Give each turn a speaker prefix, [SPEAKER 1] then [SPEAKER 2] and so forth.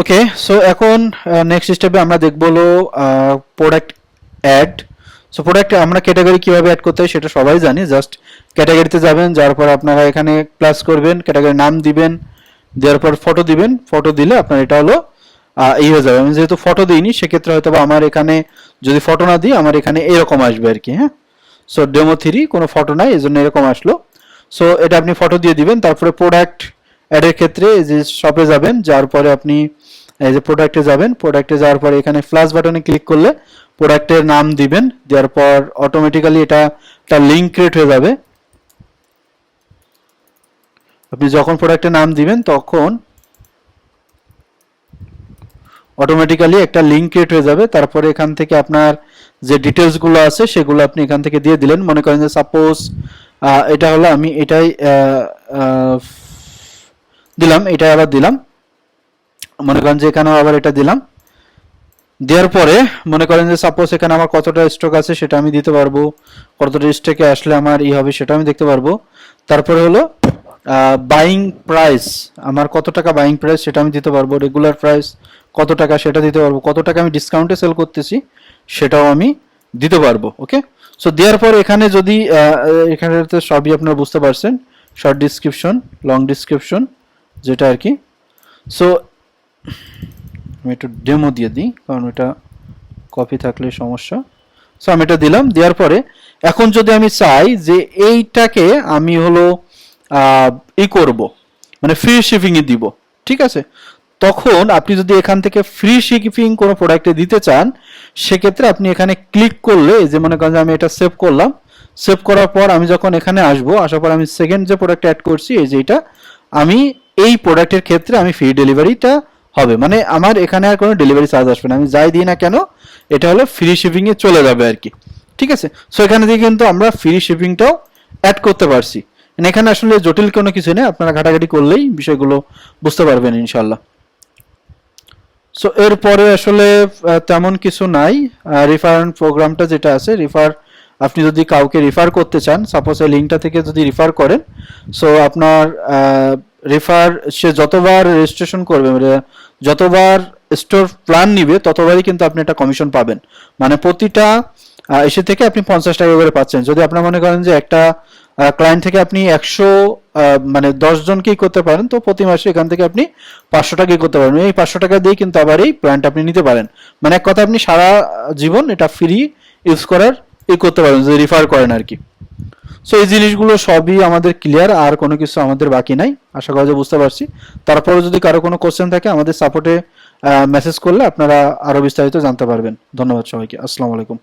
[SPEAKER 1] ওকে so এখন next স্টেপে আমরা দেখব হলো প্রোডাক্ট অ্যাড সো প্রোডাক্ট আমরা ক্যাটাগরি কীভাবে অ্যাড করতে হয় সেটা সবাই জানি। জাস্ট ক্যাটাগরিতে যাবেন যার পর আপনারা এখানে প্লাস করবেন ক্যাটাগরি নাম দিবেন দেওয়ার পর ফটো দিবেন। ফটো দিলে আপনার এটা হলো আহ, এই হয়ে যাবে। আমি যেহেতু ফটো দিইনি সেক্ষেত্রে হয়তো বা আমার এখানে যদি ফটো না দিই আমার এখানে এরকম আসবে আর কি হ্যাঁ? সো ডেমো থ্রি কোনো ফটো নাই এই জন্য এরকম আসলো। সো এটা আপনি ফটো দিয়ে দিবেন তারপরে প্রোডাক্ট অ্যাডের ক্ষেত্রে যে শপে যাবেন যাওয়ার পরে আপনি এই যে প্রোডাক্টে যাবেন প্রোডাক্টে যাওয়ার পরে এখানে ফ্লাশ বাটনে ক্লিক করলে প্রোডাক্টের নাম দিবেন, দেওয়ার পর অটোমেটিক্যালি এটা একটা লিঙ্ক ক্রিয়েট হয়ে যাবে। আপনি যখন প্রোডাক্টের নাম দিবেন, তখন অটোমেটিক্যালি একটা লিঙ্ক ক্রিয়েট হয়ে যাবে। তারপরে এখান থেকে আপনার যে ডিটেলসগুলো আছে, সেগুলো আপনি এখান থেকে দিয়ে দিলেন। মনে করেন যে সাপোজ এটা হলো আমি এটাই দিলাম এটা আবার দিলাম। মনে করেন যে এখানেও আবার এটা দিলাম। দেওয়ার পরে মনে করেন যে সাপোজ এখানে আমার কতটা স্টক আছে সেটা আমি দিতে পারব, কতটা স্টকে আসলে আমার ই হবে সেটা আমি দেখতে পারব। তারপরে হলো বাইং প্রাইস আমার কত টাকা বাইং প্রাইস সেটা আমি দিতে পারব রেগুলার প্রাইস কত টাকা সেটা দিতে পারব, কত টাকা আমি ডিসকাউন্টে সেল করতেছি সেটাও আমি দিতে পারব ওকে সো দেওয়ার পর এখানে যদি এখানে তো সবই আপনারা বুঝতে পারছেন শর্ট ডিসক্রিপশন লং ডিসক্রিপশন যেটা আর কি। সো আমি একটু ডেমো দিয়ে দিই, কারণ এটা কপি থাকলে সমস্যা। সো আমি এটা দিলাম, দেওয়ার পরে এখন যদি আমি চাই যে এইটাকে আমি হলো ই করব মানে ফ্রি শিপিংয়ে দিব, ঠিক আছে? তখন আপনি যদি এখান থেকে ফ্রি শিপিং কোনো প্রোডাক্টে দিতে চান, সেক্ষেত্রে আপনি এখানে ক্লিক করলে যে মনে করেন আমি এটা সেভ করলাম সেভ করার পর আমি যখন এখানে আসব, আসার পর আমি সেকেন্ড যে প্রোডাক্ট অ্যাড করছি, এই যে এটা, আমি এই প্রোডাক্টের ক্ষেত্রে আমি ফ্রি ডেলিভারিটা হবে। মানে আমার এখানে আর কোনো ডেলিভারি চার্জ আসবে না। আমি যাই দিই না কেন, এটা হলো ফ্রি শিপিংয়ে চলে যাবে আর কি। ঠিক আছে? সো এখানে দিয়ে কিন্তু আমরা ফ্রি শিপিংটাও অ্যাড করতে পারছি। এখানে আসলে জটিল কোনো কিছু নেই। আপনারা ঘাটাঘাটি করলেই বিষয়গুলো বুঝতে পারবেন ইনশাল্লাহ সো এরপরে আসলে তেমন কিছু নাই। রিফারেন্ট প্রোগ্রামটা যেটা আছে রিফার আপনি যদি কাউকে রিফার করতে চান সাপোজ এই লিঙ্কটা থেকে যদি রিফার করেন সো আপনার রিফার, সে যতবার রেজিস্ট্রেশন করবে মানে যতবার স্টোর প্ল্যান নিবে, ততবারই কিন্তু আপনি একটা কমিশন পাবেন। মানে প্রতিটা এসে থেকে আপনি পঞ্চাশ টাকা করে পাচ্ছেন। যদি আপনার মনে করেন যে একটা ক্লায়েন্ট থেকে আপনি একশো মানে দশ জনকেই করতে পারেন, তো প্রতি মাসে এখান থেকে আপনি পাঁচশো টাকাই করতে পারেন এই পাঁচশো টাকা দিয়ে কিন্তু আবার এই প্ল্যানটা আপনি নিতে পারেন। মানে এক কথা আপনি সারা জীবন এটা ফ্রি ইউজ করার ই করতে পারেন যদি রিফার করেন আর কি। সো এই জিনিসগুলো সবই আমাদের ক্লিয়ার আর কোনো কিছু আমাদের বাকি নাই। আশা করা যে বুঝতে পারছি। তারপরে যদি কারও কোনো কোশ্চেন থাকে, আমাদের সাপোর্টে মেসেজ করলে আপনারা আরও বিস্তারিত জানতে পারবেন। ধন্যবাদ সবাইকে। আসসালামু আলাইকুম।